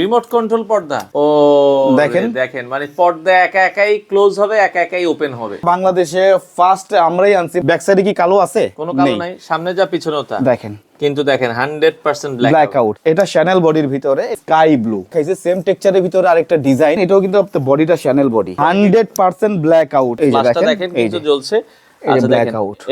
Remote control পর্দা? ও দেখেন। দেখেন মানে পর্দা একা একাই ক্লোজ হবে একা একাই ওপেন হবে। বাংলাদেশে ফার্স্ট আমরাই আনছি ব্যাক সাইডে কি কালো আছে? কোনো কালো নাই। সামনে যা পিছনেও তা দেখেন। কিন্তু দেখেন হান্ড্রেড পার্সেন্ট ব্ল্যাক আউট এটা শ্যানেল বডির ভিতরে স্কাই ব্লু খাইছে সেম টেক্সচারের ভিতরে আরেকটা ডিজাইন এটাও কিন্তু বডিটা Chanel body hundred percent blackout এই দেখেন কিন্তু যে। জ্বলছে। আচ্ছা।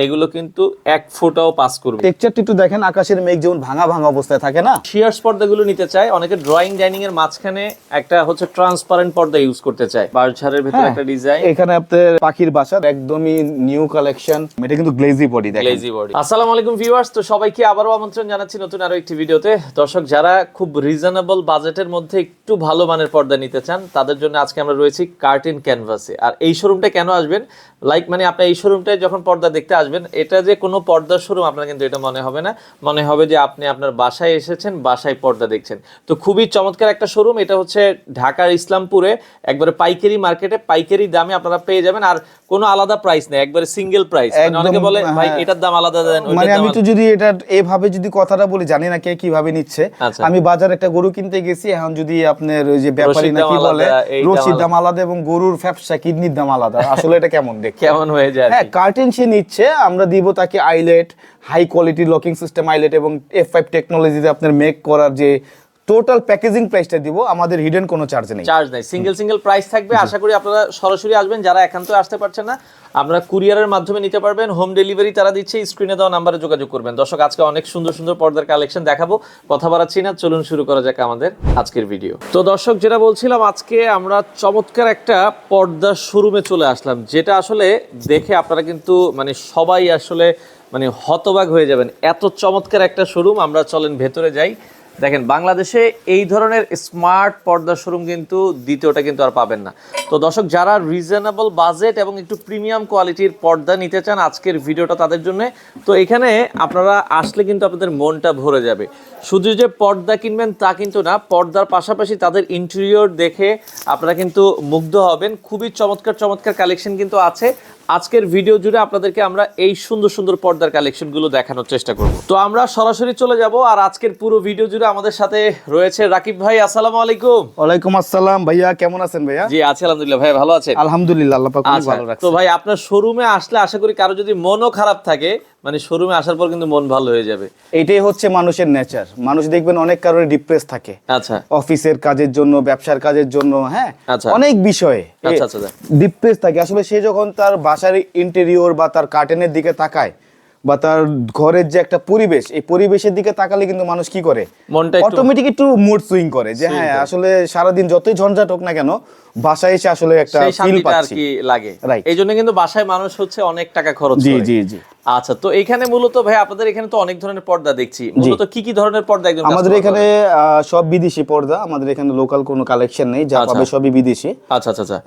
এগুলো কিন্তু এক ফোঁটাও পাস করবে। টেক্সচারটা একটু দেখেন আকাশের মেঘ যেমন ভাঙা ভাঙা অবস্থায় থাকে না? শিয়ার্স পর্দাগুলো নিতে চায় অনেকে ড্রয়িং ডাইনিং এর মাঝখানে একটা হচ্ছে ট্রান্সপারেন্ট পর্দা ইউজ করতে চায়। বারঝাড়ের ভেতরে হ্যাঁ, একটা ডিজাইন এখানে আপনার পাখির বাসা একদমই নিউ কালেকশন এটা কিন্তু গ্লেজি বডি দেখেন। গ্লেজি বডি আসসালামু আলাইকুম ভিউয়ার্স তো সবাইকে আবারও আমন্ত্রণ জানাচ্ছি নতুন আরও একটি ভিডিওতে দর্শক যারা খুব রিজনেবল বাজেটের মধ্যে একটু ভালো মানের পর্দা নিতে চান তাদের জন্য আজকে আমরা রয়েছি কার্টিন ক্যানভাসে আর এই শোরুমটা কেন আসবেন? লাইক মানে আপনি এই শোরুমটায় যখন পর্দা দেখতে আসবেন এটা যে কোনো পর্দার শোরুম আপনার কিন্তু এটা মনে হবে না মনে হবে যে আপনি আপনার বাসায় এসেছেন বাসায় পর্দা দেখছেন তো খুবই চমৎকার একটা শোরুম এটা হচ্ছে ঢাকার ইসলামপুরে একবারে পাইকারি মার্কেটে পাইকারি দামে আপনারা পেয়ে যাবেন আর কোনো আলাদা প্রাইস নেই একবারে সিঙ্গেল প্রাইস মানে অনেকে বলে ভাই হ্যাঁ। এটার দাম আলাদা দেন মানে আমি তো যদি এটা এভাবে যদি কথাটা বলি জানি না কে কীভাবে নিচ্ছে আচ্ছা। আমি বাজার একটা গরু কিনতে গেছি এখন যদি আপনার ওই যে ব্যাপারী নাকি দাম বলে রশির আলাদা। দাম আলাদা এবং গরুর ফ্যাপসা কিডনির দাম আলাদা আসলে এটা কেমন দেখ কেমন হয়ে যায় হ্যাঁ কি? কার্টেন সে নিচ্ছে আমরা দিব তাকে eyelet high quality locking system eyelet এবং এফ ফাইভ টেকনোলজিতে আপনার মেক করার যে টোটাল প্যাকেজিং প্রাইসটা দিব আমাদের হিডেন কোনো চার্জ নেই। চার্জ নেই। সিঙ্গেল সিঙ্গেল প্রাইস থাকবে। আশা করি আপনারা সরাসরি আসবেন। যারা একান্ত আসতে পারছেন না আপনারা কুরিয়ারের মাধ্যমে নিতে পারবেন, হোম ডেলিভারি তারা দিচ্ছে, স্ক্রিনে দেওয়া নাম্বারে যোগাযোগ করবেন। দর্শক, আজকে অনেক সুন্দর সুন্দর পর্দার কালেকশন দেখাবো, কথা বাড়াচ্ছি না, চলুন শুরু করা যাক আমাদের আজকের ভিডিও। তো দর্শক, যেটা বলছিলাম, আজকে আমরা চমৎকার একটা পর্দার শোরুমে চলে আসলাম, যেটা আসলে দেখে আপনারা কিন্তু মানে সবাই আসলে মানে হতবাক হয়ে যাবেন। এত চমৎকার একটা শোরুম, আমরা চলেন ভেতরে যাই। দেখেন, বাংলাদেশে এই ধরনের স্মার্ট পর্দা শোরুম কিন্তু দ্বিতীয়টা কিন্তু আর পাবেন না। তো দর্শক, যারা রিজনেবল বাজেট এবং একটু প্রিমিয়াম কোয়ালিটির পর্দা নিতে চান আজকের ভিডিওটা তাদের জন্য, তো এখানে আপনারা আসলে কিন্তু আপনাদের মনটা ভরে যাবে। শুধু যে পর্দা কিনবেন তা কিন্তু না, পর্দার পাশাপাশি তাদের ইন্টেরিয়র দেখে আপনারা কিন্তু মুগ্ধ হবেন। খুবই চমৎকার চমৎকার কালেকশন কিন্তু আছে। আজকের ভিডিও জুড়ে আপনাদেরকে আমরা এই সুন্দর সুন্দর পর্দার কালেকশনগুলো দেখানোর চেষ্টা করব। তো আমরা সরাসরি চলে যাব আর আজকের পুরো ভিডিও জুড়ে আমাদের সাথে রয়েছে রাকিব ভাই আসসালামু আলাইকুম। ওয়ালাইকুম আসসালাম ভাইয়া কেমন আছেন ভাইয়া? জি আছি আলহামদুলিল্লাহ ভাই ভালো আছেন? আলহামদুলিল্লাহ আল্লাহ পাক আচ্ছা, ভালো রাখছে। তো ভাই আপনার শোরুমে আসলে আশা করি কারও যদি মনও খারাপ থাকে মানে শোরুমে আসার পর কিন্তু মন ভালো হয়ে যাবে। এটাই হচ্ছে মানুষের নেচার মানুষ দেখবেন অনেক কারণে ডিপ্রেস থাকে। আচ্ছা। অফিসের কাজের জন্য ব্যবসার কাজের জন্য হ্যাঁ? আচ্ছা। অনেক বিষয়ে আচ্ছা, আচ্ছা, আচ্ছা। ডিপ্রেস থাকে। আসলে সে যখন তার বাসার ইন্টেরিয়র বা তার কার্টেনের দিকে তাকায় বা তার ঘরের যে একটা পরিবেশ এই পরিবেশের দিকে তাকালে কিন্তু মানুষ কি করে? মনটা অটোমেটিক একটু মুড সুইং করে যে হ্যাঁ আসলে সারাদিন যতই ঝঞ্ঝাট হোক না কেন বাসায় এসে আসলে একটা ফিল পাচ্ছি। কি লাগে। এই জন্য কিন্তু বাসায় মানুষ হচ্ছে অনেক টাকা খরচ জি করে। জি জি। আচ্ছা তো এখানে মূলত ভাই আপনাদের এখানে তো অনেক ধরনের পর্দা দেখছি। মূলত কি কি ধরনের পর্দা একজন আমাদের এখানে সব বিদেশি পর্দা আমাদের এখানে লোকাল কোনো কালেকশন নেই যা আচ্ছা। পাবে সবই বিদেশি। আচ্ছা আচ্ছা আচ্ছা।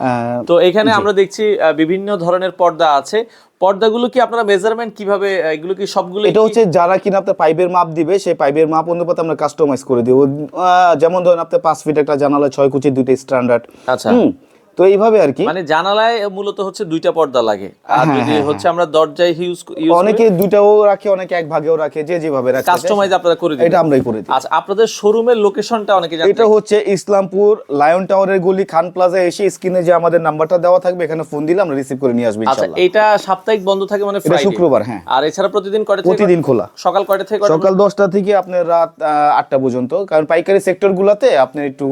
তো এখানে আমরা দেখছি বিভিন্ন ধরনের পর্দা আছে। পর্দাগুলো কি আপনারা মেজারমেন্ট কীভাবে এগুলো কি সবগুলো এটা হচ্ছে যারা কিনা আপনার পাইপের মাপ দিবে সেই পাইপের মাপ অনুপাতে আমরা কাস্টমাইজ করে দিব। যেমন ধরেন আপনার পাঁচ ফিট একটা জানালা ছয় কুচি দুইটা স্ট্যান্ডার্ড আচ্ছা। তো এইভাবে আর কি। মানে জানালায় মূলত হচ্ছে দুইটা পর্দা লাগে। আর হ্যাঁ, যদি হ্যাঁ, হচ্ছে আমরা দরজায় ইউজ অনেকে দুইটাও রাখে অনেকে এক ভাগেও রাখে যে যেভাবে রাখে। কাস্টমাইজ আপনারা করে দিবেন। এটা আমরাই করে দিই। আচ্ছা আপনাদের শোরুমের লোকেশনটা অনেকে জানেন এটা হচ্ছে ইসলামপুর লায়ন টাওয়ারের গলি খান প্লাজা এসে স্ক্রিনে যে আমাদের নাম্বারটা দেওয়া থাকবে এখানে ফোন দিলে আমরা রিসিভ করে নিয়ে আসব আচ্ছা ইনশাআল্লাহ। এটা সাপ্তাহিক বন্ধ থাকে মানে ফ্রাইডে শুক্রবার হ্যাঁ। আর এছাড়া প্রতিদিন কয়টা থেকে প্রতিদিন খোলা। সকাল কয়টা থেকে সকাল দশটা থেকে আপনার রাত আহ, আটটা পর্যন্ত। কারণ পাইকারি সেক্টর গুলাতে আপনার একটু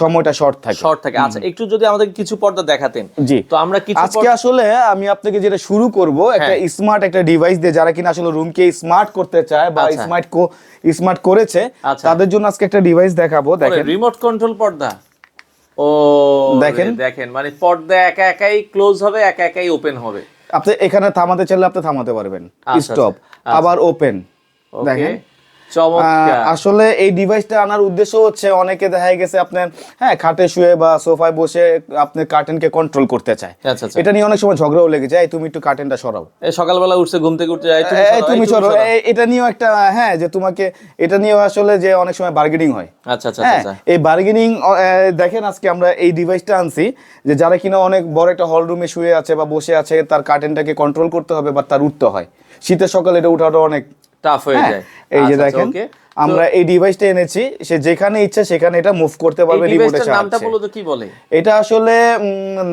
সময়টা শর্ট থাকে। শর্ট থাকে। আচ্ছা একটু যদি আমাদের কিছু পর্দা দেখাতেন জি। তো আমরা কিছু আজকে আসলে আমি আপনাকে যেটা শুরু করব একটা হ্যাঁ। স্মার্ট একটা ডিভাইস দিয়ে যারা কিনা আসলে রুমকে স্মার্ট করতে চায় বা আচ্ছা। স্মার্ট স্মার্ট করেছে আচ্ছা। তাদের জন্য আজকে একটা ডিভাইস দেখাবো দেখেন। রিমোট কন্ট্রোল পর্দা? ও দেখেন। দেখেন মানে পর্দা একা একাই ক্লোজ হবে একা একাই ওপেন হবে। আপনি এখানে থামাতে চাইলে আপনি থামাতে পারবেন। স্টপ আচ্ছা। আবার ওপেন দেখেন। আসলে এই ডিভাইসটা আনার উদ্দেশ্য হচ্ছে অনেকে দেখা গেছে আপনার হ্যাঁ খাটে শুয়ে বা সোফায় বসে আপনি কার্টেনকে কন্ট্রোল করতে চায়। আচ্ছা আচ্ছা এটা নিয়ে অনেক সময় ঝগড়াও লেগে যায় তুমি একটু কার্টেনটা সরাও। সকালবেলা উঠছে ঘুম থেকে উঠছে এই তুমি সরাও, সরো এটা নিয়েও একটা হ্যাঁ যে তোমাকে এটা নিয়েও আসলে যে অনেক সময় বার্গেনিং হয়। আচ্ছা আচ্ছা হ্যাঁ আচ্ছা এই বার্গেনিং দেখেন আজকে আমরা এই ডিভাইসটা আনছি যে যারা কিনা অনেক বড় একটা হল রুমে শুয়ে আছে বা বসে আছে তার কার্টেনটাকে কন্ট্রোল করতে হবে বা তার উঠতে হয়। শীতের সকালে এটা উঠাটা অনেক টাফ হয়ে হ্যাঁ, যায় এই যে আচ্ছা, আচ্ছা, দেখেন। আমরা এই ডিভাইসটা এনেছি সে যেখানে ইচ্ছা সেখানে এটা মুভ করতে পারবে রিমোটের ডিভাইসটার নামটা সাহায্যে মূলত কি বলে? এটা আসলে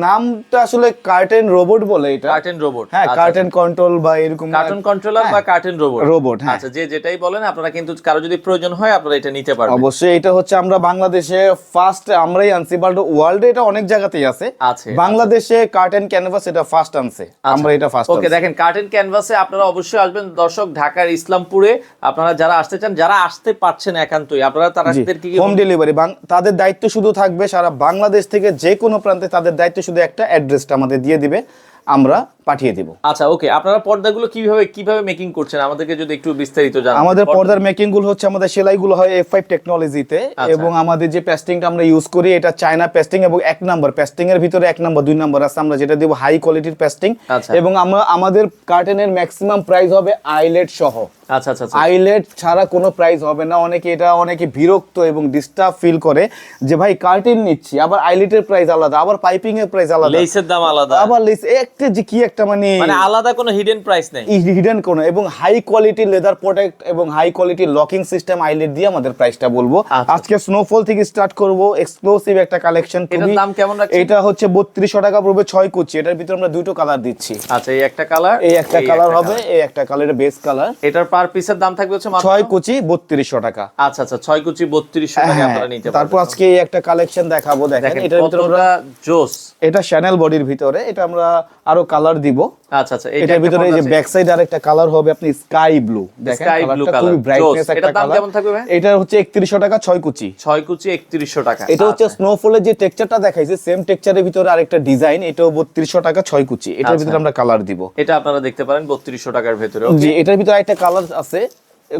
নামটা আসলে কার্টেন রোবট বলে এটা। কার্টেন রোবট হ্যাঁ কার্টেন কন্ট্রোল বা এরকম কার্টুন কন্ট্রোলার বা কার্টেন রোবট রোবট হ্যাঁ। আচ্ছা যে যেটাই বলেন আপনারা কিন্তু কারও যদি প্রয়োজন হয় আপনারা এটা নিতে পারবেন। অবশ্যই এটা হচ্ছে আমরা বাংলাদেশে ফার্স্ট আমরাই আনছি বাট ওয়ার্ল্ডে এটা অনেক জায়গাতেই আছে। আছে, বাংলাদেশে কার্টেন ক্যানভাস এটা ফার্স্ট আনছে আমরা এটা ফার্স্ট ওকে দেখেন কার্টেন ক্যানভাসে আপনারা অবশ্যই আসবেন দর্শক ঢাকার ইসলামপুরে। আপনারা যারা আসতে চান যারা আসতে পারছেন একান্তই। আপনারা তারা কি হোম ডেলিভারি তাদের দায়িত্ব শুধু থাকবে সারা বাংলাদেশ থেকে যে কোনো প্রান্তে তাদের দায়িত্ব শুধু একটা অ্যাড্রেসটা আমাদের দিয়ে দিবে। আমরা পাঠিয়ে দিব। আচ্ছা ওকে আপনারা পর্দাগুলো কীভাবে কীভাবে মেকিং করছেন? আমাদেরকে যদি একটু বিস্তারিত জানান। আমাদের পর্দার মেকিংগুলো হচ্ছে আমাদের সেলাইগুলো হয় এফ ফাইভ টেকনোলজিতে আচ্ছা। এবং আমাদের যে পেস্টিংটা আমরা ইউজ করি এটা চায়না পেস্টিং এবং এক নাম্বার পেস্টিং এর ভিতরে এক নাম্বার দুই নাম্বার আছে। আমরা যেটা দেবো হাই কোয়ালিটির পেস্টিং আচ্ছা। এবং আমরা আমাদের কার্টেনের ম্যাক্সিমাম প্রাইস হবে আইলেট সহ। আচ্ছা আচ্ছা আচ্ছা। আইলেট ছাড়া কোনো প্রাইস হবে না। অনেকে এটা অনেকে বিরক্ত এবং ডিস্টার্ব ফিল করে যে ভাই কার্টেন নিচ্ছি। আবার আইলেটের প্রাইস আলাদা আবার পাইপিং এর প্রাইস আলাদা। লেসের দাম আলাদা। আবার লেস একটা যে কি একটা মানে মানে আলাদা কোনো হিডেন প্রাইস নেই। হিডেন কোনো এবং হাই কোয়ালিটি লেদার প্রোডাক্ট এবং high quality locking system eyelet দিয়ে আমাদের প্রাইসটা বলব। আচ্ছা। আজকে স্নোফল থেকে স্টার্ট করব এক্সক্লুসিভ একটা কালেকশন এটার দাম কেমন রাখছেন? এটা হচ্ছে বত্রিশশো টাকা পড়বে ছয় কুচি এটার ভিতরে আমরা দুটো কালার দিচ্ছি। আচ্ছা এই একটা কালার এই একটা কালার হবে এই একটা কালার বেস কালার এটার পার পিসের দাম থাকবে হচ্ছে মাত্র ছয় কুচি বত্রিশশো টাকা। আচ্ছা আচ্ছা ছয় কুচি বত্রিশশো টাকা হ্যাঁ, আপনারা নিতে তারপর আজকে এই একটা কালেকশন দেখাবো দেখেন এটার ভিতরে আমরা জোস। এটা শ্যানেল বডির ভিতরে এটা আমরা আরও কালার দিব। আচ্ছা আচ্ছা এটার ভিতরে এই যে ব্যাক সাইড কালার হবে আপনি স্কাই ব্লু দেখেন কালারটা খুবই ব্রাইটনেস। একটা কালার কেমন থাকবে ভাই? এটা হচ্ছে 3100 টাকা 6 কুচি। ছয় কুচি একত্রিশশো টাকা। এটা হচ্ছে আচ্ছা। স্নোফলের যে টেক্সচারটা দেখাইছে সেম টেক্সচারের ভিতরে আরেকটা ডিজাইন এটাও 3200 টাকা 6 কুচি। এটার আচ্ছা। ভিতরে আমরা কালার দিব। এটা আপনারা দেখতে পারেন বত্রিশশো টাকার ভেতরে জি এটার ভিতরে একটা কালার আছে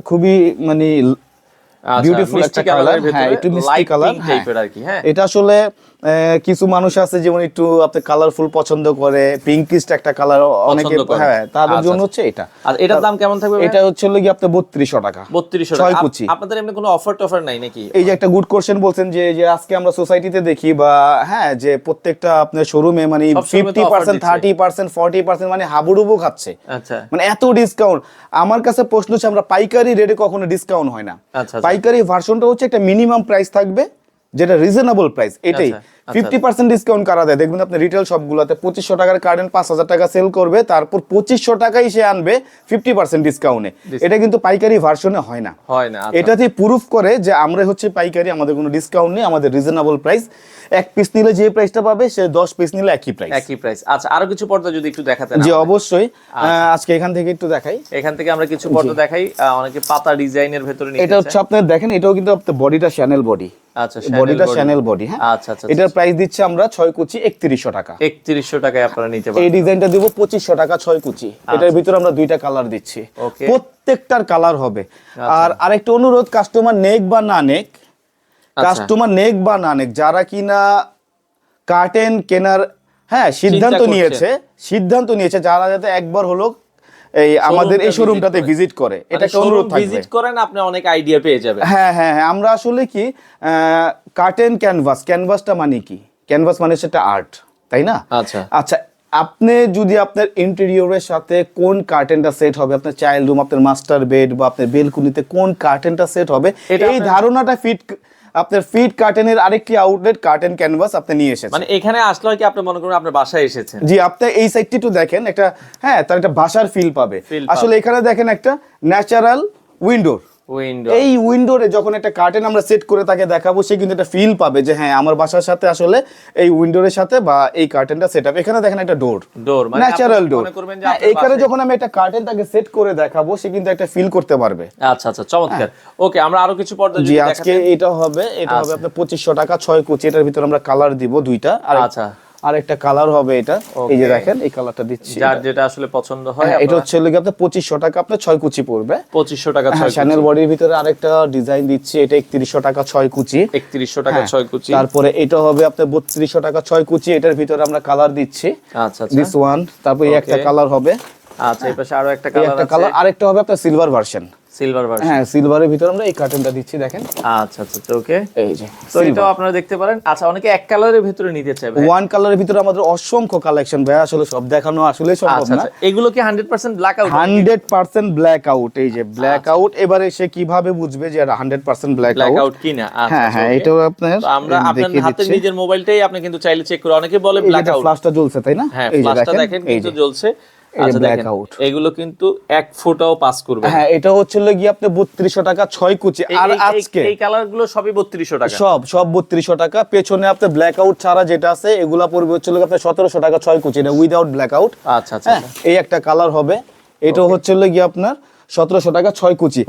খুবই মানে বিউটিফুল একটা কালার হ্যাঁ একটু মিষ্টি কালার টাইপের আর কি হ্যাঁ? এটা আসলে কিছু মানুষ আছে যেমন একটু আপনি কালারফুল পছন্দ করে পিঙ্কিস্ট একটা কালার অনেকে হ্যাঁ তাদের আচ্ছা, জন্য আচ্ছা। হচ্ছে এটা। আর এটার দাম কেমন থাকবে এটা হচ্ছে হলো কি আপনার বত্রিশশো টাকা। বত্রিশশো ছয় কুচি। আপনাদের এমনি কোনো অফার টফার নাই নাকি? এই যে একটা গুড কোশ্চেন বলছেন যে যে আজকে আমরা সোসাইটিতে দেখি বা হ্যাঁ যে প্রত্যেকটা আপনার শোরুমে মানে fifty percent thirty percent forty percent মানে হাবুডুবু খাচ্ছে। আচ্ছা। মানে এত ডিসকাউন্ট আমার কাছে প্রশ্ন হচ্ছে আমরা পাইকারি রেটে কখনো ডিসকাউন্ট হয় না। আচ্ছা। পাইকারি ভার্সনটা হচ্ছে একটা মিনিমাম প্রাইস থাকবে। যেটা রিজনেবল প্রাইস এটাই। আচ্ছা, আচ্ছা। ফিফটি পার্সেন্ট ডিসকাউন্ট কারা দেয়? দেখবেন আপনি রিটেল সবগুলোতে পঁচিশশো টাকার কার্ডেন পাঁচ হাজার টাকা সেল করবে তারপর পঁচিশশো টাকাই সে আনবে ফিফটি পার্সেন্ট ডিসকাউন্টে এটা কিন্তু পাইকারি ভার্সনে হয় না। হয় না আচ্ছা। এটাতে প্রুফ করে যে আমরা হচ্ছে পাইকারি আমাদের কোনো ডিসকাউন্ট নেই আমাদের রিজনেবল প্রাইস এক পিস নিলে যে প্রাইসটা পাবে সে দশ পিস নিলে একই প্রাইস একই প্রাইস আচ্ছা আরও কিছু পর্দা যদি একটু জি আমাদের। অবশ্যই। আহ, আজকে এখান থেকে একটু দেখাই। এখান থেকে আমরা কিছু পর্দা দেখাই। অনেকে পাতা ডিজাইনের ভেতরে এটা হচ্ছে। আপনার দেখেন এটাও কিন্তু আপনার বডিটা শ্যানেল বডি আচ্ছা বডিটা শ্যানেল বডি হ্যাঁ? আচ্ছা আচ্ছা এটার প্রাইস দিচ্ছে আমরা ছয় কুচি একত্রিশশো টাকা। একত্রিশশো টাকায় আপনারা নিতে এই ডিজাইনটা দিব পঁচিশশো টাকা ছয় কুচি। এটার ভিতরে আমরা দুইটা কালার দিচ্ছি। আচ্ছা। Okay. আচ্ছা। প্রত্যেকটার কালার হবে। আর আরেকটা অনুরোধ কাস্টমার নেক বা না নেক আচ্ছা। কাস্টমার নেক বা না নেক যারা কিনা কার্টেন কেনার হ্যাঁ সিদ্ধান্ত নিয়েছে সিদ্ধান্ত নিয়েছে যারা যাতে একবার হলো এই আমাদের এই শোরুমটাতে ভিজিট করে। এটা একটা অনুরোধ থাকবে। ভিজিট করেন আপনি অনেক আইডিয়া পেয়ে যাবেন। হ্যাঁ হ্যাঁ হ্যাঁ আমরা আসলে কি কার্টেন ক্যানভাস ক্যানভাসটা মানে কি? ক্যানভাস মানে সেটা আর্ট তাই না? আচ্ছা। আচ্ছা আপনি যদি আপনার ইন্টেরিয়রের সাথে কোন কার্টেনটা সেট হবে আপনার চাইল্ড রুম আপনার মাস্টার বেড বা আপনার বেলকুনিতে কোন কার্টেনটা সেট হবে এই ধারণাটা ফিট আপনার ফিট কার্টেনের আরেকটি আউটলেট কার্টেন ক্যানভাস আপনি নিয়ে এসেছেন। মানে এখানে আসলে কি আপনি মনে করেন আপনার বাসায় এসেছেন? জি আপনি এই সাইডটি একটু দেখেন একটা হ্যাঁ তার একটা ভাষার ফিল পাবে। আসলে এখানে দেখেন একটা ন্যাচারাল উইন্ডোর উইন্ডো এই উইন্ডোরে যখন একটা কার্টেন আমরা সেট করে তাকে দেখাবো সে কিন্তু একটা ফিল পাবে যে হ্যাঁ আমার বাসার সাথে আসলে এই উইন্ডোরের সাথে বা এই কার্টেনটা সেট আপ এখানে দেখেন একটা ডোর ডোর মানে ন্যাচারাল ডোর হ্যাঁ, এখানে যখন আমি একটা কার্টেন তাকে সেট করে দেখাবো সে কিন্তু একটা ফিল করতে পারবে। আচ্ছা আচ্ছা চমৎকার। ওকে আমরা আরও কিছু পর্দা যদি জি আজকে এটা হবে এটা হবে আচ্ছা। আপনার পঁচিশশো টাকা ছয় কুচি এটার ভিতরে আমরা কালার দিব দুইটা। আর আচ্ছা। আর একটা কালার হবে এটা। এই যে দেখেন এই কালারটা দিচ্ছি যার যেটা আসলে পছন্দ হয় হ্যাঁ, এটা হচ্ছে লোক আপনার পঁচিশশো টাকা আপনার ছয় কুচি পড়বে। পঁচিশশো টাকা হ্যাঁ শ্যানেল বডির ভিতরে আরেকটা ডিজাইন দিচ্ছি এটা একত্রিশশো টাকা ছয় কুচি। একত্রিশশো টাকা হ্যাঁ, ছয় কুচি। তারপরে এটা হবে আপনার বত্রিশশো টাকা ছয় কুচি এটার ভিতরে আমরা কালার দিচ্ছি। আচ্ছা আচ্ছা। দিস ওয়ান তারপরে একটা কালার হবে। আচ্ছা এই পাশে আরও একটা কালার একটা কালার আরেকটা হবে আপনার সিলভার ভার্সন সিলভার ভার্সন হ্যাঁ সিলভারের ভিতরে আমরা এই কার্টেনটা দিচ্ছি দেখেন। আচ্ছা আচ্ছা ওকে এই যে তো এটাও আপনারা দেখতে পারেন। আচ্ছা অনেকে এক কালারের ভিতরে নিতে চায় ভাই। ওয়ান কালারের ভিতরে আমাদের অসংখ্য কালেকশন ভাই আসলে সব দেখানো আসলে সম্ভব আচ্ছা না। আচ্ছা এগুলো কি 100% blackout hundred percent black out এই যে ব্ল্যাক আউট এবারে সে কীভাবে বুঝবে যে hundred percent black black out out কিনা? আচ্ছা হ্যাঁ আচ্ছা, হ্যাঁ এটাও আপনার আমরা আপনার দিচ্ছি। নিজের মোবাইলটাই আপনি কিন্তু চাইলে চেক করে অনেকে বলে ব্ল্যাক আউট ফ্লাশটা জ্বলছে তাই না? হ্যাঁ ফ্লাশটা দেখেন কিন্তু জ্বলছে। আচ্ছা দেখেন এগুলো কিন্তু এক ফুটাও পাস করবে হ্যাঁ এটা হচ্ছে গিয়ে আপনি বত্রিশশো টাকা ছয় কুচি। আর আজকে এই সবই 3200 টাকা। সব সব বত্রিশশো টাকা। পেছনে আপনার ব্ল্যাক আউট ছাড়া যেটা আছে এগুলা পড়বে হচ্ছে আপনার সতেরোশো টাকা ছয় কুচি। এটা উইদাউট ব্ল্যাক আউট আচ্ছা আচ্ছা হ্যাঁ এই একটা কালার হবে। এটা হচ্ছে আপনার সতেরোশো টাকা ছয় কুচি।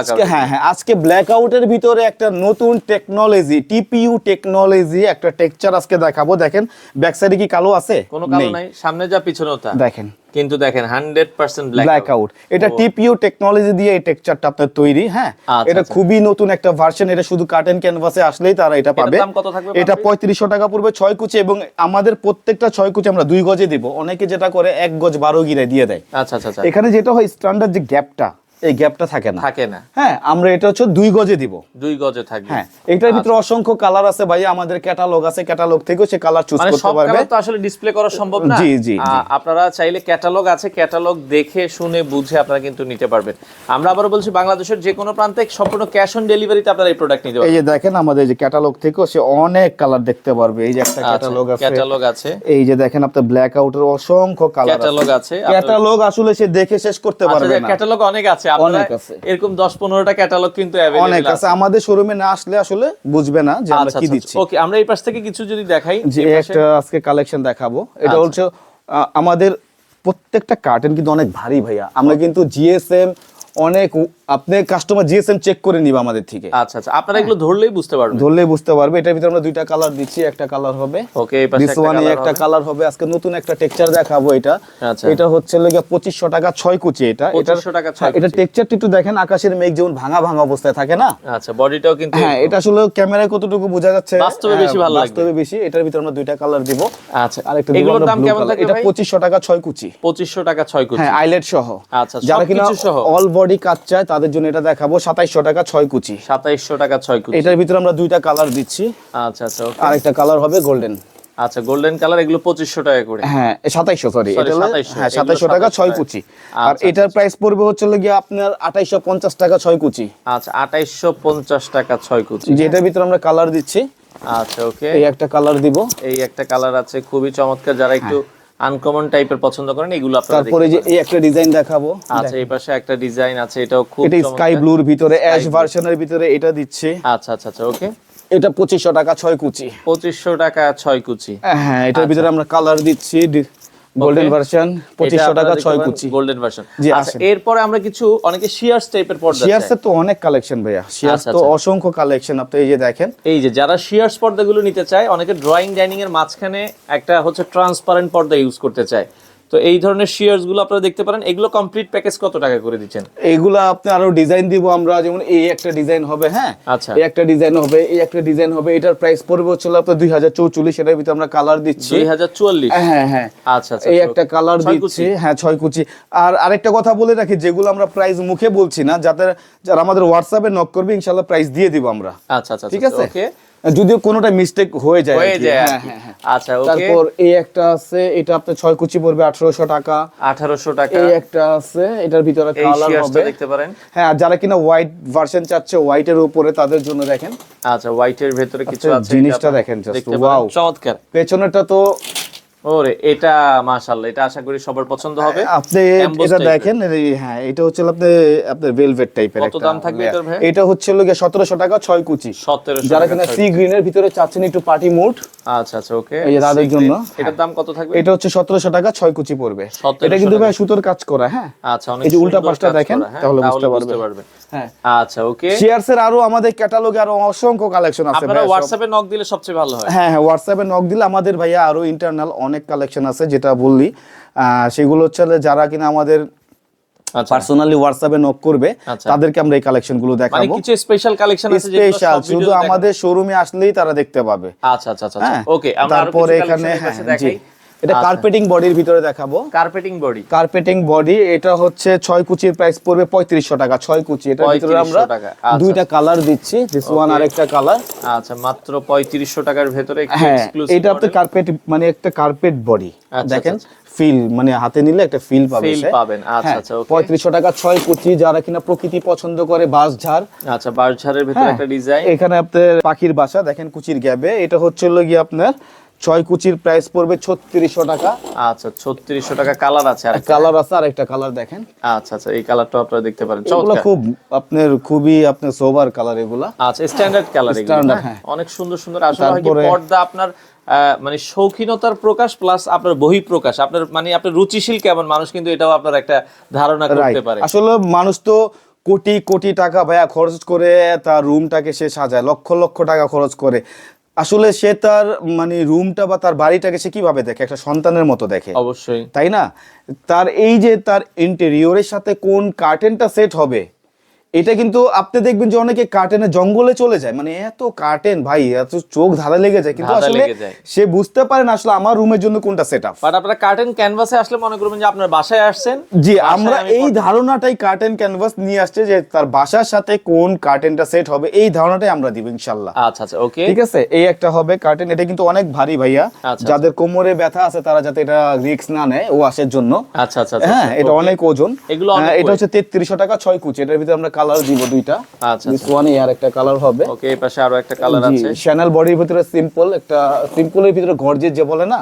আজকে হ্যাঁ হ্যাঁ আজকে ব্ল্যাক আউটের ভিতরে একটা নতুন টেকনোলজি টিপিইউ টেকনোলজি একটা টেক্সচার আজকে দেখাবো। দেখেন ব্যাক সাইডে কি কালো আছে? কোনো কালো নাই সামনে যা পিছনেও তা। দেখেন কিন্তু দেখেন 100% ব্ল্যাক ব্ল্যাক আউট এটা টিপিইউ টেকনোলজি দিয়ে এই টেক্সচারটা আপনার তৈরি হ্যাঁ? আচ্ছা, এটা আচ্ছা। খুবই নতুন একটা ভার্সন এটা শুধু কার্টেন ক্যানভাসে আসলেই তারা এটা পাবে। এটা পাপড়ি? পঁয়ত্রিশশো টাকা পড়বে ছয় কুচি এবং আমাদের প্রত্যেকটা ছয় কুচি আমরা দুই গজে দিব। অনেকে যেটা করে এক গজ বারো গিরে দিয়ে দেয়। আচ্ছা আচ্ছা আচ্ছা। এখানে যেটা হয় স্ট্যান্ডার্ড যে গ্যাপটা এই গ্যাপটা থাকে না। থাকে না। হ্যাঁ আমরা এটা হচ্ছে দুই গজে দিব। দুই গজে থাকবে। হ্যাঁ এটার ভিতরে অসংখ্য কালার আছে ভাই আমাদের ক্যাটালগ আছে ক্যাটালগ থেকেও সে কালার চুজ মানে করতে সব পারবে। তো আসলে ডিসপ্লে করা সম্ভব না? জি, জি। আপনারা চাইলে ক্যাটালগ আছে ক্যাটালগ দেখে শুনে বুঝে আপনারা কিন্তু নিতে পারবেন। আমরা আবার বলছি বাংলাদেশের যে কোনো প্রান্তে সম্পূর্ণ ক্যাশ অন ডেলিভারিতে আপনারা এই প্রোডাক্ট নিতে পারবেন। এই যে দেখেন আমাদের যে ক্যাটালগ থেকেও সে অনেক কালার দেখতে পারবে। এই যে একটা ক্যাটালগ আছে। ক্যাটালগ আছে। এই যে দেখেন আপনার ব্ল্যাক আউটের অসংখ্য কালার ক্যাটালগ আছে ক্যাটালগ আসলে সে দেখে শেষ করতে আচ্ছা পারবে না। ক্যাটালগ অনেক আছে। অনেক আছে। এরকম 10 15টা ক্যাটালগ কিন্তু অনেক আছে। আমাদের শোরুমে না আসলে আসলে বুঝবে না যে আমরা আচ্ছা কি আচ্ছা দিচ্ছি। ওকে আমরা এই পাশ থেকে কিছু যদি দেখাই যে একটা আজকে কালেকশন দেখাবো। এটা আচ্ছা। হচ্ছে আমাদের প্রত্যেকটা কার্টেন কিন্তু অনেক ভারী ভাইয়া। আমরা কিন্তু জিএসএম অনেক আপনি কাস্টমার জিএসএম চেক করে নিবে আমাদের থেকে। আচ্ছা আচ্ছা। আপনারা এগুলো ধরলেই বুঝতে পারবেন। ধরলেই বুঝতে পারবে। এটার ভিতরে আমরা দুইটা কালার দিচ্ছি একটা কালার হবে। ওকে এই পাশে একটা colour একটা কালার হবে। আজকে নতুন একটা টেক্সচার দেখাবো এটা। আচ্ছা। এটা হচ্ছে লেগে পঁচিশশো টাকা ছয় কুচি এটা। 2500 টাকা ছয় হ্যাঁ, এটা। টেক্সচারটা একটু দেখেন আকাশের মেঘ যেমন ভাঙা ভাঙা অবস্থায় থাকে না? আচ্ছা বডিটাও কিন্তু হ্যাঁ এটা আসলে ক্যামেরায় কতটুকু বোঝা যাচ্ছে? বাস্তবে হ্যাঁ, বেশি ভালো লাগবে। বাস্তবে বেশি। এটার ভিতরে আমরা দুইটা কালার দিব। আচ্ছা। আরেকটা দিব এগুলোর দাম কেমন থাকে এটা ভাই? পঁচিশশো টাকা ছয় কুচি। 2500 টাকা 6 কুচি। হ্যাঁ আইলেট সহ। আচ্ছা, যারা কিনা? অল বডি কাজ চায় তাদের জন্য এটা দেখাবো সাতাইশশো টাকা ছয় কুচি। 2700 টাকা 6 কুচি। এটার ভিতরে আমরা দুইটা কালার দিচ্ছি। আচ্ছা আচ্ছা আরেকটা কালার হবে গোল্ডেন। আচ্ছা গোল্ডেন কালার এগুলো 2500 টাকা করে। হ্যাঁ সাতাইশশো সরি Sorry, এটা হলো- 2700, হ্যাঁ সাতাইশশো টাকা ছয় কুচি। আচ্ছা, আর এটার প্রাইস পড়বে হচ্ছে গিয়ে আপনার আঠাইশশো পঞ্চাশ টাকা ছয় কুচি। আচ্ছা 2850 টাকা 6 কুচি যে এটার ভিতরে আমরা কালার দিচ্ছি। আচ্ছা ওকে এই একটা কালার দিব। এই একটা কালার আছে খুবই চমৎকার। যারা একটু আনকমন টাইপের পছন্দ করেন এগুলো আপনারা। তারপরে যে এই একটা ডিজাইন দেখাবো। আচ্ছা এই পাশে একটা ডিজাইন আছে এটাও খুব এটা স্কাই ব্লুর ভিতরে অ্যাশ ভার্সনের ভিতরে এটা দিচ্ছে। আচ্ছা আচ্ছা আচ্ছা ওকে এটা পঁচিশশো টাকা ছয় কুচি। 2500 টাকা 6 কুচি। হ্যাঁ এটার ভিতরে আমরা কালার দিচ্ছি গোল্ডেন ভার্সন 2500 টাকা 6 কুচি। গোল্ডেন ভার্সন জি, আচ্ছা এরপরে আমরা কিছু অনেকে শিয়ার্স টাইপের পর্দা চাই। শিয়ার্সের তো অনেক কালেকশন ভাইয়া। শিয়ার্স আচ্ছা, তো আচ্ছা। অসংখ্য কালেকশন আপনি এই যে দেখেন। এই যে যারা শিয়ার্স পর্দাগুলো নিতে চায় অনেকে ড্রয়িং ডাইনিং এর মাঝখানে একটা হচ্ছে ট্রান্সপারেন্ট পর্দা ইউজ করতে চায়। তো এই ধরনের শিয়ার্সগুলো আপনারা দেখতে পারেন। এগুলো কমপ্লিট প্যাকেজ কত টাকা করে দিচ্ছেন? এইগুলা আপনি আরও ডিজাইন দিব আমরা যেমন এই একটা ডিজাইন হবে হ্যাঁ? আচ্ছা। এই একটা ডিজাইন হবে এই একটা ডিজাইন হবে এটার প্রাইস পড়বে হচ্ছে আপনার দুই হাজার চৌচল্লিশ এটার ভিতরে আমরা কালার দিচ্ছি। দুই হাজার চুয়াল্লিশ? হ্যাঁ হ্যাঁ আচ্ছা আচ্ছা এই একটা কালার ছয় দিচ্ছি কুচি। হ্যাঁ ছয় কুচি। আর আরেকটা কথা বলে রাখি যেগুলো আমরা প্রাইস মুখে বলছি না যাদের যারা আমাদের হোয়াটসঅ্যাপে নক করবে ইনশাল্লাহ প্রাইস দিয়ে দিব আমরা। আচ্ছা আচ্ছা ঠিক আছে? ওকে যদিও কোনোটা মিস্টেক হয়ে যায় হয়ে যায় হ্যাঁ। হ্যাঁ, হ্যাঁ। আচ্ছা ওকে। তারপর এই একটা আছে এটা আপনার ছয় কুচি পড়বে আঠারোশো টাকা। আঠারোশো টাকা। এই একটা আছে এটার ভিতরে কালার হবে। দেখতে পারেন। হ্যাঁ আর যারা কিনা হোয়াইট ভার্সন চাচ্ছে হোয়াইটের উপরে তাদের জন্য দেখেন। আচ্ছা হোয়াইটের ভেতরে কিছু আচ্ছা, আছে জিনিসটা দেখেন জাস্ট ওয়াও চমৎকার। পেছনেরটা তো ওরে এটা মাশাআল্লাহ এটা আশা করি সবার পছন্দ হবে। আপনি এটা দেখেন হ্যাঁ এটা হচ্ছে আপনি আপনার ভেলভেট টাইপের কত দাম থাকবে এটার ভাই? এটা হচ্ছে লোকে সতেরোশো টাকা ছয় কুচি। সতেরোশো যারা কিনা সি গ্রিনের ভিতরে চাচ্ছেন একটু পার্টি মুড আচ্ছা আচ্ছা ওকে। এই তাদের জন্য। এটার দাম কত থাকবে? এটা হচ্ছে সতেরোশো টাকা ছয় কুচি পড়বে। এটা কিন্তু ভাই সুতোর কাজ করা হ্যাঁ? আচ্ছা অনেক এই যে উল্টা পাশটা দেখেন, হ্যাঁ? তাহলে বুঝতে। পারবেন। হ্যাঁ। আচ্ছা ওকে। শেয়ারস এর আরও আমাদের ক্যাটালগে আরও অসংখ্য কালেকশন আছে আপনারা হোয়াটসঅ্যাপে নক দিলে সবচেয়ে ভালো হয়। হ্যাঁ হ্যাঁ হোয়াটসঅ্যাপে নক দিলে আমাদের ভাইয়া আরও ইন্টারনাল অনেক কালেকশন আছে যেটা বললি সেগুলো হচ্ছে যারা কিনা আমাদের আচ্ছা পার্সোনালি হোয়াটসঅ্যাপে নক করবে আচ্ছা। তাদেরকে আমরা এই কালেকশনগুলো মানে দেখাবো কিছু স্পেশাল কালেকশন আছে স্পেশাল শুধু আমাদের শোরুমে আসলেই তারা দেখতে পাবে আচ্ছা আচ্ছা আচ্ছা হ্যাঁ। ওকে আমরা তারপরে এখানে, হ্যাঁ, দেখাই। এটা আচ্ছা। কার্পেটিং বডির ভিতরে দেখাবো। কার্পেটিং বডি কার্পেটিং বডি এটা হচ্ছে ছয় কুচির প্রাইস পড়বে পঁয়ত্রিশশো টাকা ছয় কুচি। এটার ভিতরে আমরা আচ্ছা। দুইটা কালার দিচ্ছি দিস ওয়ান Okay. আরেকটা কালার আচ্ছা মাত্র পঁয়ত্রিশশো টাকার ভেতরে হ্যাঁ এটা আপনার কার্পেট মানে একটা কার্পেট বডি আচ্ছা, দেখেন আচ্ছা, ফিল মানে হাতে নিলে একটা ফিল পাবে Feel সে। পাবেন, আচ্ছা, হ্যাঁ, আচ্ছা, পঁয়ত্রিশশো টাকা ছয় কুচি যারা কিনা প্রকৃতি পছন্দ করে বাঁশ ঝাড়। আচ্ছা বারঝারের ভেতরে হ্যাঁ, একটা ডিজাইন এখানে আপনার পাখির বাসা দেখেন কুচির গ্যাবে। এটা হচ্ছে হলো গিয়ে আপনার ছয় কুচির প্রাইস পড়বে ছত্রিশশো টাকা। আচ্ছা ছত্রিশশো টাকা কালার আছে আর কালার আছে আর একটা কালার দেখেন। আচ্ছা আচ্ছা এই কালারটা আপনারা দেখতে পারেন। এগুলো খুব আপনার খুবই আপনার সোবার কালার এগুলা। আচ্ছা স্ট্যান্ডার্ড কালার এগুলো। অনেক সুন্দর সুন্দর। আসলে হয় কি পর্দা আপনার মানে শৌখিনতার প্রকাশ প্লাস আপনার বহি প্রকাশ আপনার মানে আপনার রুচিশীল কেমন মানুষ কিন্তু এটাও আপনার একটা ধারণা করতে পারে। আসলে মানুষ তো কোটি কোটি টাকা ভাইয়া খরচ করে তার রুমটাকে সে সাজায় লক্ষ লক্ষ টাকা খরচ করে। আসলে সে তার মানে রুমটা বা তার বাড়িটাকে সে কীভাবে দেখে? একটা সন্তানের মতো দেখে। অবশ্যই। তাই না? তার এই যে তার ইন্টেরিয়রের সাথে কোন কার্টেনটা সেট হবে এটা কিন্তু আপনি দেখবেন যে অনেকে কার্টেনে জঙ্গলে চলে যায়। মানে এত কার্টেন ভাই এত চোখ ধাঁধা লেগে যায়। কিন্তু আসলে সে বুঝতে পারে না আসলে আমার রুমের জন্য কোনটা সেট আপ বাট আপনারা কার্টেন ক্যানভাসে আসলে মনে করবেন যে আপনার বাসায় আসছেন। জি আমরা এই ধারণাটাই কার্টেন ক্যানভাস নিয়ে আসছে যে তার বাসার সাথে কোন কার্টেনটা সেট হবে এই ধারণাটাই আমরা দিব ইনশাল্লাহ আচ্ছা আচ্ছা ওকে ঠিক আছে? এই একটা হবে কার্টেন এটা কিন্তু অনেক ভারী ভাইয়া। আচ্ছা, যাদের কোমরে ব্যথা আছে তারা যাতে এটা রিস্ক না নেয় ও আসের জন্য। আচ্ছা আচ্ছা আচ্ছা, হ্যাঁ এটা অনেক ওজন। এগুলো হ্যাঁ, এটা হচ্ছে তেত্রিশশো টাকা ছয় কুচি। এটার ভিতরে আমরা কালার দিব দুইটা। আচ্ছা দিস ওয়ান আর একটা কালার হবে। ওকে এই পাশে আরও একটা কালার আছে। শ্যানেল বডির ভিতরে সিম্পল একটা সিম্পলের ভিতরে গর্জের যে বলে না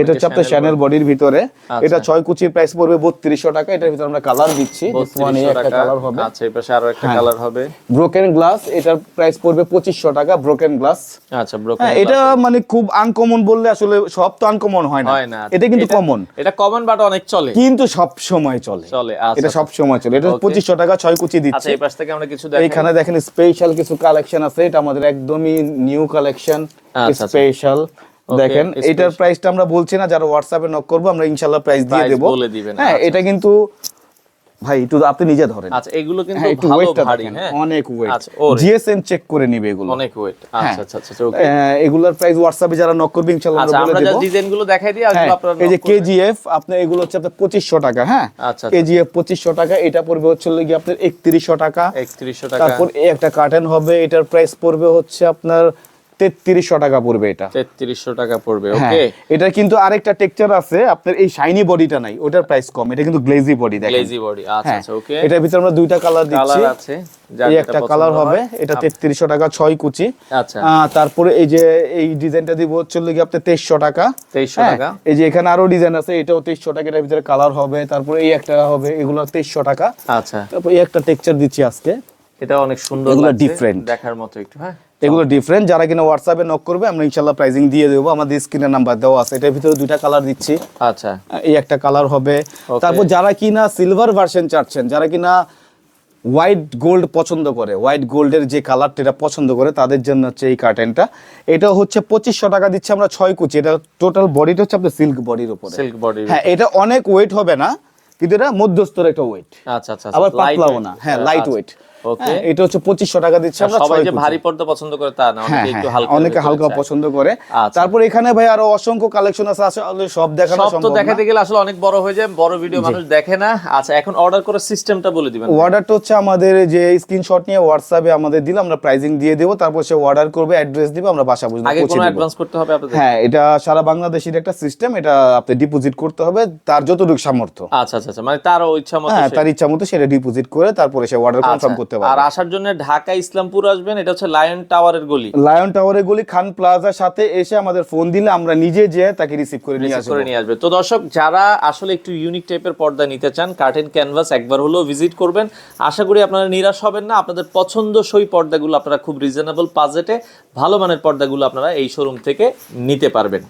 এটা হচ্ছে আপনার শ্যানেল বডির ভিতরে। আচ্ছা। এটা ছয় কুচির প্রাইস পড়বে বত্রিশশো টাকা। এটার ভিতরে আমরা কালার দিচ্ছি। This one এই একটা কালার হবে। আচ্ছা এই পাশে আরও একটা হ্যাঁ। কালার হবে। ব্রোকেন গ্লাস এটার প্রাইস পড়বে পঁচিশশো টাকা ব্রোকেন গ্লাস আচ্ছা ব্রোকেন হ্যাঁ এটা মানে খুব আনকমন বললে আসলে সব তো আনকমন হয় না। এটা কিন্তু কমন এটা কমন বাট অনেক চলে। কিন্তু সব সময় চলে। চলে আচ্ছা এটা সব সময় চলে। এটা পঁচিশশো টাকা ছয় কুচি আচ্ছা দিচ্ছে এই পাশ থেকে আমরা কিছু এইখানে দেখেন স্পেশাল কিছু কালেকশন আছে। এটা আমাদের একদমই নিউ কালেকশন আচ্ছা, আচ্ছা। স্পেশাল দেখেন এটার প্রাইসটা আমরা বলছি না যারা হোয়াটসঅ্যাপে নক করব আমরা ইনশাল্লাহ প্রাইস দিয়ে দেবো। হ্যাঁ আচ্ছা। এটা কিন্তু ভাই একটু আপনি নিজে ধরেন। আচ্ছা এগুলো কিন্তু হ্যাঁ একটু ভালো ভারী হ্যাঁ। অনেক ওয়েট আচ্ছা জিএসএম চেক করে নিবে এগুলো। অনেক ওয়েট হ্যাঁ। আচ্ছা আচ্ছা আচ্ছা ওকে এগুলোর প্রাইস হোয়াটসঅ্যাপে যারা নক করবে ইনশাল্লাহ আচ্ছা আমরা আমরা বলে ডিজাইনগুলো দেখাই দিই হ্যাঁ, আপনারা এই যে কেজিএফ আপনার এগুলো হচ্ছে আপনার পঁচিশশো টাকা হ্যাঁ? আচ্ছা, আচ্ছা। কেজিএফ পঁচিশশো টাকা এটা পড়বে হচ্ছে হলো গিয়ে আপনার একত্রিশশো টাকা। 3100 টাকা। তারপর একটা কার্টেন হবে এটার প্রাইস পড়বে হচ্ছে আপনার তেত্রিশশো টাকা পড়বে এটা। 3300 টাকা পড়বে হ্যাঁ ওকে এটা কিন্তু আরেকটা টেক্সচার আছে আপনার এই শাইনি বডিটা নাই ওটার প্রাইস কম এটা কিন্তু গ্লেজি বডি দেখেন। গ্লেজি বডি আচ্ছা হ্যাঁ আচ্ছা ওকে এটার ভিতরে আমরা দুইটা কালার দিচ্ছি। কালার আছে এই একটা কালার হবে এটা তেত্রিশশো টাকা ছয় কুচি। আচ্ছা। তারপরে এই যে এই ডিজাইনটা দিব হচ্ছে গিয়ে আপনার তেইশশো টাকা। 2300 হ্যাঁ, টাকা। এই যে এখানে আরও ডিজাইন আছে এটাও তেইশশো টাকা এটার ভিতরে কালার হবে তারপরে এই একটা হবে এগুলো তেইশশো টাকা। আচ্ছা। তারপর এই একটা টেক্সচার দিচ্ছি আজকে। এটা অনেক সুন্দর এগুলো different। দেখার মতো একটু হ্যাঁ? এগুলো ডিফারেন্ট যারা কিনা হোয়াটসঅ্যাপে নক করবে আমরা ইনশাল্লাহ প্রাইজিং দিয়ে দেবো। আমাদের স্ক্রিনে নাম্বার দেওয়া আছে। এটার ভিতরে দুইটা কালার দিচ্ছি। আচ্ছা। এই একটা কালার হবে। তারপর যারা কিনা সিলভার ভার্সন চাচ্ছেন যারা কিনা হোয়াইট গোল্ড পছন্দ করে হোয়াইট গোল্ডের যে কালারটা এটা পছন্দ করে তাদের জন্য হচ্ছে এই কার্টেনটা এটা হচ্ছে পঁচিশশো টাকা দিচ্ছে আমরা ছয় কুচি। এটা টোটাল বডিটা হচ্ছে আপনার সিল্ক বডির উপরে। সিল্ক বডি হ্যাঁ এটা অনেক ওয়েট হবে না কিন্তু এটা মধ্যস্তর একটা ওয়েট আচ্ছা আচ্ছা আবার পাতলাও না। হ্যাঁ লাইট আচ্ছা, ওয়েট এটা হচ্ছে পঁচিশশো টাকা দিচ্ছে আমরা সবাই যে ভারী পর্দা পছন্দ করে তা না হ্যাঁ অনেকে একটু হ্যাঁ, হালকা অনেকে হালকা পছন্দ করে। আচ্ছা। তারপর এখানে ভাই আরও অসংখ্য কালেকশন আছে আসলে সব দেখানো সম্ভব না। দেখাতে গেলে আসলে অনেক বড় হয়ে যায় বড় ভিডিও মানুষ দেখে না। আচ্ছা এখন অর্ডার করার সিস্টেমটা বলে দিবেন। অর্ডারটা হচ্ছে আমাদের যে স্ক্রিনশট নিয়ে হোয়াটসঅ্যাপে আমাদের দিলে আমরা প্রাইজিং দিয়ে দেবো তারপর সে অর্ডার করবে অ্যাড্রেস দিবে আমরা বাসা আগে কোনো অ্যাডভান্স করতে হবে আপনাদের? হ্যাঁ এটা সারা বাংলাদেশের একটা সিস্টেম এটা আপনি ডিপোজিট করতে হবে তার যতটুকু সামর্থ্য। আচ্ছা আচ্ছা আচ্ছা মানে তারও ইচ্ছা মতো হ্যাঁ তার ইচ্ছা মতো সেটা ডিপোজিট করে তারপরে সে অর্ডার কনফার্ম আচ্ছা, করতে আর আসার জন্য ঢাকা ইসলামপুর আসবেন এটা হচ্ছে লায়ন টাওয়ারের গলি। লায়ন টাওয়ারের গুলি খান প্লাজার সাথে এসে আমাদের ফোন দিলে আমরা নিজে যে তাকে রিসিভ করে নিয়ে আসব। করে নিয়ে আসবে। তো দর্শক যারা আসলে একটু ইউনিক টাইপের পর্দা নিতে চান কার্টেন ক্যানভাস একবার হলেও ভিজিট করবেন। আশা করি আপনারা নিরাশ হবেন না। আপনাদের পছন্দসই পর্দাগুলো আপনারা খুব রিজনেবল বাজেটে ভালো মানের পর্দাগুলো আপনারা এই শোরুম থেকে নিতে পারবেন।